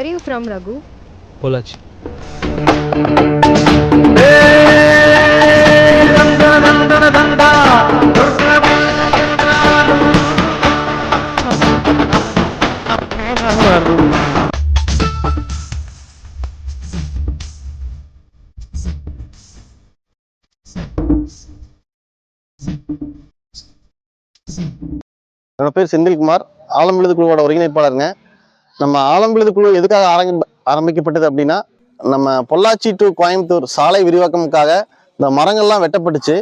Where are you from, Raghu? Pollachi என்னோட பேர் செந்தில்குமார். ஆலம்பிழுது குழுவோட ஒருங்கிணைப்பாளருங்க. நம்ம ஆலம்பிழுது குழு எதுக்காக ஆரம்பி ஆரம்பிக்கப்பட்டது அப்படின்னா நம்ம பொள்ளாச்சி டு கோயம்புத்தூர் சாலை விரிவாக்கமுக்காக இந்த மரங்கள்லாம் வெட்டப்பட்டுச்சு.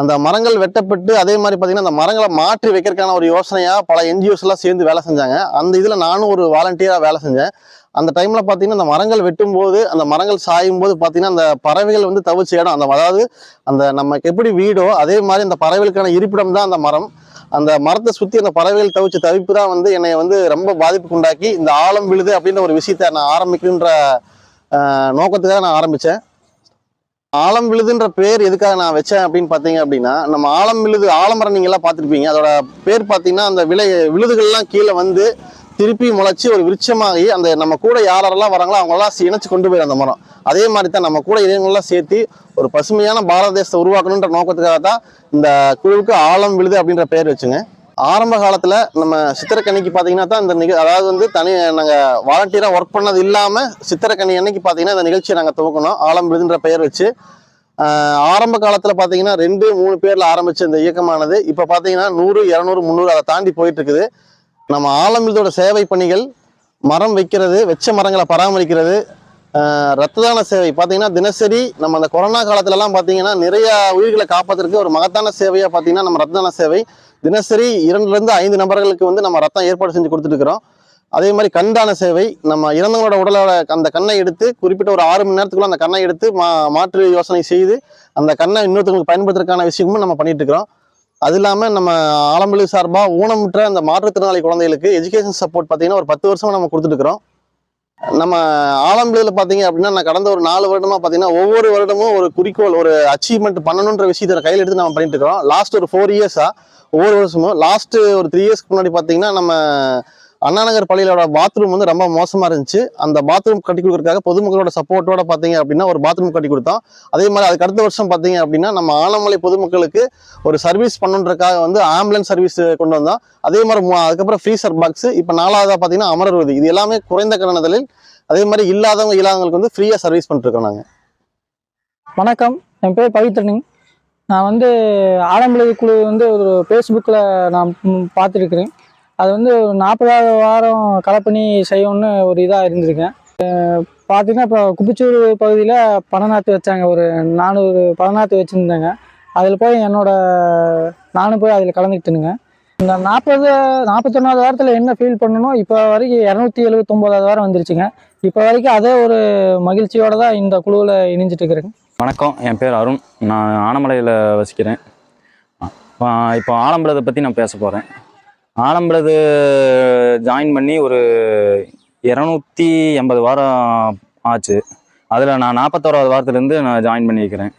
அந்த மரங்கள் வெட்டப்பட்டு அதே மாதிரி பார்த்தீங்கன்னா அந்த மரங்களை மாற்றி வைக்கிறதுக்கான ஒரு யோசனையாக பல என்ஜிஓஸ்லாம் சேர்ந்து வேலை செஞ்சாங்க. அந்த இதில் நானும் ஒரு வாலண்டியராக வேலை செஞ்சேன். அந்த டைமில் பார்த்தீங்கன்னா அந்த மரங்கள் வெட்டும்போது அந்த மரங்கள் சாயும் போது பார்த்தீங்கன்னா அந்த பறவைகள் வந்து தவிச்ச இடம். அந்த அதாவது அந்த நமக்கு எப்படி வீடோ அதே மாதிரி அந்த பறவைகளுக்கான இருப்பிடம் தான் அந்த மரம். அந்த மரத்தை சுற்றி அந்த பறவைகள் தவிச்ச தவிப்பு தான் வந்து என்னை வந்து ரொம்ப பாதிப்புக்கு உண்டாக்கி இந்த ஆழம் விழுது அப்படின்ற ஒரு விஷயத்த நான் ஆரம்பிக்கணுன்ற நோக்கத்துக்காக நான் ஆரம்பித்தேன் ஆலம் விழுதுன்ற பேர் எதுக்காக நான் வச்சேன் அப்படின்னு பார்த்தீங்க அப்படின்னா நம்ம ஆலம் விழுது ஆலமரம் நீங்கள்லாம் பார்த்துருப்பீங்க. அதோட பேர் பார்த்தீங்கன்னா அந்த விலை விழுதுகள்லாம் கீழே வந்து திருப்பி முளைச்சி ஒரு விருட்சமாகி அந்த நம்ம கூட யாரெல்லாம் வராங்களோ அவங்களெல்லாம் இணைச்சு கொண்டு போயிடும் அந்த மரம். அதே மாதிரி தான் நம்ம கூட இளைஞர்கள்லாம் சேர்த்து ஒரு பசுமையான பாரத தேசத்தை உருவாக்கணுன்ற நோக்கத்துக்காக தான் இந்த குழுவுக்கு ஆழம் விழுது அப்படின்ற பெயர் வச்சுங்க. ஆரம்ப காலத்தில் நம்ம சித்திரக்கணிக்கு பார்த்தீங்கன்னா தான் இந்த நிக அதாவது வந்து தனி நாங்கள் வாலண்டியராக ஒர்க் பண்ணது இல்லாமல் சித்திரக்கணி அன்னைக்கு பார்த்தீங்கன்னா இந்த நிகழ்ச்சியை நாங்கள் துவக்கணும். ஆலம் விழுதுன்ற பெயர் வச்சு. ஆரம்ப காலத்தில் பார்த்தீங்கன்னா ரெண்டு மூணு பேரில் ஆரம்பித்த இந்த இயக்கமானது. இப்போ பார்த்தீங்கன்னா நூறு இரநூறு முந்நூறு அதை தாண்டி போயிட்டு இருக்குது. நம்ம ஆலமிழ்தோட சேவை பணிகள் மரம் வைக்கிறது வெச்ச மரங்களை பராமரிக்கிறது ரத்ததான ரத்த தான சேவை. பார்த்தீங்கன்னா தினசரி நம்ம அந்த கொரோனா காலத்துலலாம் பார்த்தீங்கன்னா நிறைய உயிர்களை காப்பாற்றுறதுக்கு ஒரு மகத்தான சேவையாக பார்த்தீங்கன்னா நம்ம ரத்த தான சேவை. தினசரி இரண்டுலேருந்து ஐந்து நபர்களுக்கு வந்து நம்ம ரத்தம் ஏற்பாடு செஞ்சு கொடுத்துருக்குறோம் அதே மாதிரி கண்தான சேவை. நம்ம இறந்தவங்களோட உடலோட அந்த கண்ணை எடுத்து குறிப்பிட்ட ஒரு ஆறு மணி நேரத்துக்குள்ள அந்த கண்ணை எடுத்து மா மாற்று யோசனை செய்து அந்த கண்ணை இன்னொருத்தவங்களுக்கு பயன்படுத்துறதுக்கான விஷயமும் நம்ம பண்ணிட்டு இருக்கிறோம் அது இல்லாமல் நம்ம ஆலம்பள்ளி சார்பாக ஊனமுற்ற அந்த மாற்றுத்திறனாளி குழந்தைகளுக்கு எஜுகேஷன் சப்போர்ட் பார்த்தீங்கன்னா ஒரு பத்து வருஷமாக நம்ம கொடுத்துட்டுருக்குறோம். நம்ம ஆலம்பள்ளியில் பார்த்தீங்க அப்படின்னா நான் கடந்த ஒரு நாலு வருடமாக பார்த்தீங்கன்னா ஒவ்வொரு வருடமும் ஒரு குறிக்கோள் ஒரு அச்சீவ்மெண்ட் பண்ணணுன்ற விஷயத்தை கையில் எடுத்து நம்ம பண்ணிட்டு இருக்கிறோம் லாஸ்ட் ஒரு ஃபோர் இயர்ஸாக ஒவ்வொரு வருஷமும் லாஸ்ட்டு ஒரு த்ரீ இயர்ஸ்க்கு முன்னாடி பார்த்தீங்கன்னா நம்ம அண்ணாநகர் பள்ளியிலோட பாத்ரூம் வந்து ரொம்ப மோசமாக இருந்துச்சு. அந்த பாத்ரூம் கட்டி கொடுக்குறதுக்காக பொதுமக்களோட சப்போர்ட்டோட பார்த்தீங்க அப்படின்னா ஒரு பாத்ரூம் கட்டி கொடுத்தோம். அதே மாதிரி அதுக்கு அடுத்த வருஷம் பார்த்தீங்க அப்படின்னா நம்ம ஆலமலை பொதுமக்களுக்கு ஒரு சர்வீஸ் பண்ணுன்றதுக்காக வந்து ஆம்புலன்ஸ் சர்வீஸ் கொண்டு வந்தோம். அதே மாதிரி அதுக்கப்புறம் ஃப்ரீசர் பாக்ஸ் இப்போ நாலாவதாக பார்த்தீங்கன்னா அமரர் விதி இது எல்லாமே குறைந்த கட்டணத்தில் அதே மாதிரி இல்லாதவங்க இல்லாதவங்களுக்கு வந்து ஃப்ரீயாக சர்வீஸ் பண்ணிட்டுருக்கோம் நாங்கள் வணக்கம். என் பேர் பவித்ரனிங் நான் வந்து ஆலம்பலை குழு வந்து ஒரு ஃபேஸ்புக்கில் நான் பார்த்துருக்குறேன். அது வந்து நாற்பதாவது வாரம் களப்பணி செய்யணும்னு ஒரு இதாக இருந்திருக்கேன். பார்த்தீங்கன்னா இப்போ குப்பிச்சூர் பகுதியில் பனநாற்று வச்சாங்க. ஒரு நானூறு பனநாற்று வச்சுருந்தாங்க. அதில் போய் என்னோட நானும் போய் அதில் கலந்துக்கிட்டுனுங்க. இந்த நாற்பது நாற்பத்தொன்னாவது வாரத்தில் என்ன ஃபீல் பண்ணணும் இப்போ வரைக்கும் இரநூத்தி எழுபத்தொம்போதாவது வாரம் வந்துருச்சுங்க. இப்போ வரைக்கும் அதே ஒரு மகிழ்ச்சியோட தான் இந்த குழுவில் இணைஞ்சிட்டு இருக்கிறேங்க. வணக்கம். என் பேர் அருண். நான் ஆனமலையில் வசிக்கிறேன். இப்போ ஆலம்பலத்தை பற்றி நான் பேச போகிறேன் ஆலம்பலது ஜாயின் பண்ணி ஒரு இரநூத்தி எண்பது வாரம் ஆச்சு. அதில் நான் நாற்பத்தோராவது வாரத்துலேருந்து நான் ஜாயின் பண்ணியிருக்கிறேன்.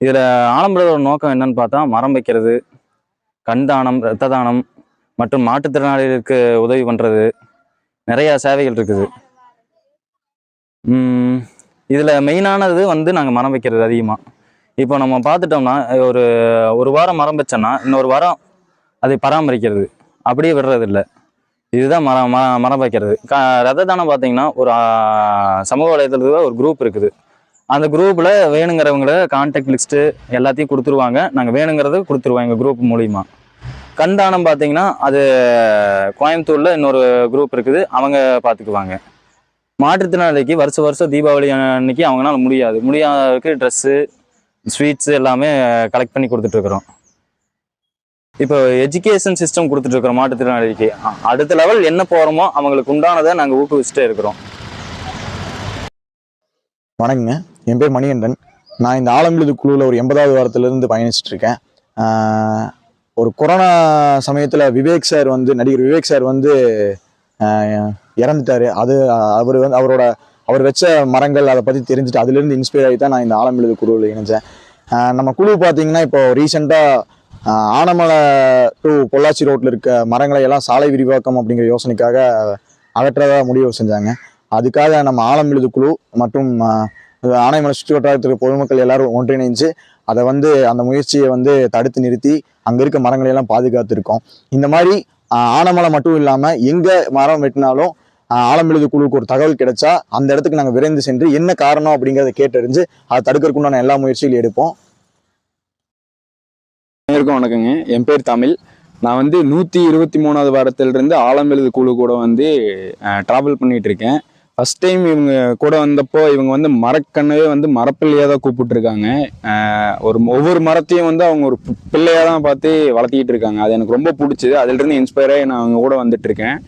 இதில் ஆலம்பலத்தோட நோக்கம் என்னன்னு பார்த்தா மரம் வைக்கிறது கண் தானம் இரத்த தானம் மற்றும் மாற்றுத்திறனாளிகளுக்கு உதவி பண்ணுறது நிறையா சேவைகள் இருக்குது. இதில் மெயினானது வந்து நாங்கள் மரம் வைக்கிறது அதிகமாக இப்போ நம்ம பார்த்துட்டோம்னா ஒரு ஒரு வாரம் மரம் வச்சோன்னா இன்னொரு வாரம் அதை பராமரிக்கிறது. அப்படியே விடுறதில்ல. இதுதான் மரம் ம மரம் வைக்கிறது. க ரத தானம் பார்த்தீங்கன்னா ஒரு சமூக வலைதளத்தில் ஒரு குரூப் இருக்குது. அந்த குரூப்பில் வேணுங்கிறவங்கள கான்டாக்ட் லிஸ்ட்டு எல்லாத்தையும் கொடுத்துருவாங்க. நாங்கள் வேணுங்கிறத கொடுத்துருவோம் எங்கள் குரூப் மூலிமா கண்தானம் பார்த்தீங்கன்னா அது கோயம்புத்தூரில் இன்னொரு குரூப் இருக்குது. அவங்க பார்த்துக்குவாங்க. மாற்றுத்திறனாளிக்கு வருஷ வருஷம் தீபாவளி அன்னைக்கு அவங்களால முடியாது. முடியாதவருக்கு ட்ரெஸ்ஸு ஸ்வீட்ஸு எல்லாமே கலெக்ட் பண்ணி கொடுத்துட்ருக்குறோம் இப்போ எஜுகேஷன் சிஸ்டம் கொடுத்துட்ருக்குறோம் மாற்றுத்திறனாளிக்கு அடுத்த லெவல் என்ன போகிறோமோ அவங்களுக்கு உண்டானதை நாங்கள் ஊக்குவிச்சுட்டே இருக்கிறோம். வணக்கங்க. என் பேர் மணிகண்டன். நான் இந்த ஆலம்பிழுது குழுவில் ஒரு எண்பதாவது வாரத்திலிருந்து பயணிச்சுட்டு இருக்கேன் ஒரு கொரோனா சமயத்தில் விவேக் சார் வந்து நடிகர் விவேக் சார் வந்து இறந்துட்டார் இறந்துட்டாரு. அது அவர் வந்து அவரோட அவர் வச்ச மரங்கள் அதை பற்றி தெரிஞ்சுட்டு அதுலேருந்து இன்ஸ்பயர் ஆகி தான் நான் இந்த ஆலம்பிழுது குழுவில் இணைஞ்சேன். நம்ம குழு பார்த்தீங்கன்னா இப்போ ரீசெண்டாக ஆனமலை டு பொள்ளாச்சி ரோட்டில் இருக்க மரங்களை எல்லாம் சாலை விரிவாக்கம் அப்படிங்கிற யோசனைக்காக அகற்றதாக முடிவு செஞ்சாங்க. அதுக்காக நம்ம ஆலம்பிழுது குழு மற்றும் ஆனைமலை சுற்று வட்டாரத்தில் பொதுமக்கள் எல்லாரும் ஒன்றிணைஞ்சு அதை வந்து அந்த முயற்சியை வந்து தடுத்து நிறுத்தி அங்கே இருக்க மரங்களை எல்லாம் பாதுகாத்துருக்கோம். இந்த மாதிரி ஆனமலை மட்டும் இல்லாமல் எங்கே மரம் வெட்டினாலும் ஆஹ், எழுது குழுவுக்கு ஒரு தகவல் கிடைச்சா அந்த இடத்துக்கு நாங்கள் விரைந்து சென்று என்ன காரணம் அப்படிங்கிறத கேட்டறிஞ்சு அதை தடுக்கிறதுக்குண்டான எல்லா முயற்சிகளையும் எடுப்போம். அனைவருக்கும் வணக்கங்க. என் பேர் தமிழ். நான் வந்து நூற்றி இருபத்தி மூணாவது வாரத்திலிருந்து ஆலம்பெழுது குழு கூட வந்து ட்ராவல் பண்ணிகிட்டு இருக்கேன். ஃபர்ஸ்ட் டைம் இவங்க கூட வந்தப்போ இவங்க வந்து மரக்கண்ணவே வந்து மரப்பிள்ளையாக தான் கூப்பிட்டுருக்காங்க. ஒரு ஒவ்வொரு மரத்தையும் வந்து அவங்க ஒரு பிள்ளையாக தான் பார்த்து வளர்த்திக்கிட்டு இருக்காங்க. அது எனக்கு ரொம்ப பிடிச்சது. அதிலிருந்து இன்ஸ்பயராக நான் அவங்க கூட வந்துட்டு இருக்கேன்.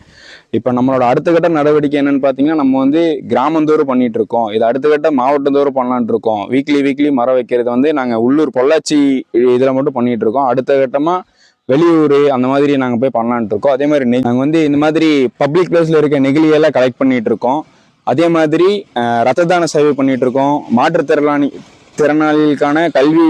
இப்போ நம்மளோட அடுத்த கட்ட நடவடிக்கை என்னன்னு பார்த்தீங்கன்னா நம்ம வந்து கிராமந்தோறும் பண்ணிட்டு இருக்கோம் இது அடுத்த கட்ட மாவட்டந்தோறும் பண்ணலான்ட்டு இருக்கோம் வீக்லி வீக்லி மரம் வைக்கிறது வந்து நாங்கள் உள்ளூர் பொள்ளாச்சி இதில் மட்டும் பண்ணிட்டு இருக்கோம் அடுத்த கட்டமாக வெளியூர் அந்த மாதிரி நாங்கள் போய் பண்ணலான்ட்டு இருக்கோம் அதே மாதிரி நாங்கள் வந்து இந்த மாதிரி பப்ளிக் பிளேஸில் இருக்க நெகிழியெல்லாம் கலெக்ட் பண்ணிட்டு இருக்கோம் அதே மாதிரி ரத்த தான சேவை பண்ணிட்டு இருக்கோம் மாற்றுத்திறனாளி திறனாளிகளுக்கான கல்வி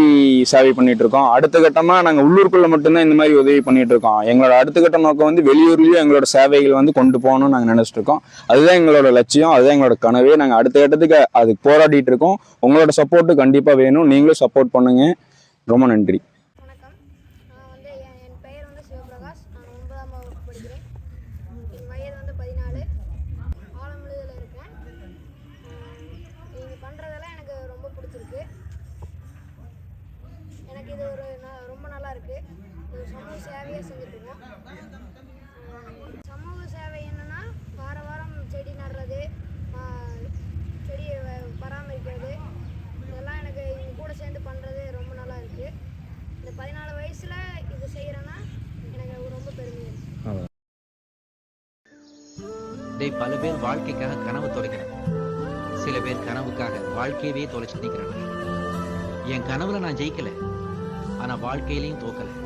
சேவை பண்ணிட்டு இருக்கோம் அடுத்த கட்டமாக நாங்கள் உள்ளூருக்குள்ள மட்டும்தான் இந்த மாதிரி உதவி பண்ணிட்டு இருக்கோம் எங்களோட அடுத்த கட்ட நோக்கம் வந்து வெளியூர்லேயும் எங்களோட சேவைகள் வந்து கொண்டு போகணும்னு நாங்கள் நினைச்சிட்டு இருக்கோம் அதுதான் எங்களோட லட்சியம் அதுதான் எங்களோட கனவே. நாங்கள் அடுத்த கட்டத்துக்கு அதுக்கு போராடிட்டு இருக்கோம் உங்களோட சப்போர்ட்டு கண்டிப்பாக வேணும். நீங்களும் சப்போர்ட் பண்ணுங்க. ரொம்ப நன்றி வணக்கம் நான் வந்து என் என் பெயர் வந்து சிவபிரகாஷ் நான் ஒன்பதாம் வகுப்பு படிக்கிறேன் என் வயது வந்து பதினாலு ஆலமிழுதில் இருக்கேன் நீங்கள் பண்ணுறதெல்லாம் கொடுத்துருக்கு. எனக்கு இது ஒரு ந- ரொம்ப நல்லா இருக்குது இது ஒரு சமூக சேவையாக செஞ்சுட்ருக்கோம் சமூக சேவை என்னென்னா வார வாரம் செடி நடுறது செடியை பராமரிக்கிறது. இதெல்லாம் எனக்கு இவங்க கூட சேர்ந்து பண்ணுறது ரொம்ப நல்லா இருக்குது இந்த பதினாலு வயசில் இது செய்கிறேன்னா எனக்கு ரொம்ப பெருமையாக இருக்குது டேய் பல பேர் வாழ்க்கைக்காக கனவு தொலைக்கிறாங்க சில பேர் கனவுக்காக வாழ்க்கையவே தொலைச்சு நிற்கிறாங்க. என் கனவுல நான் ஜெயிக்கல. ஆனா வாழ்க்கையிலையும் தோக்கல.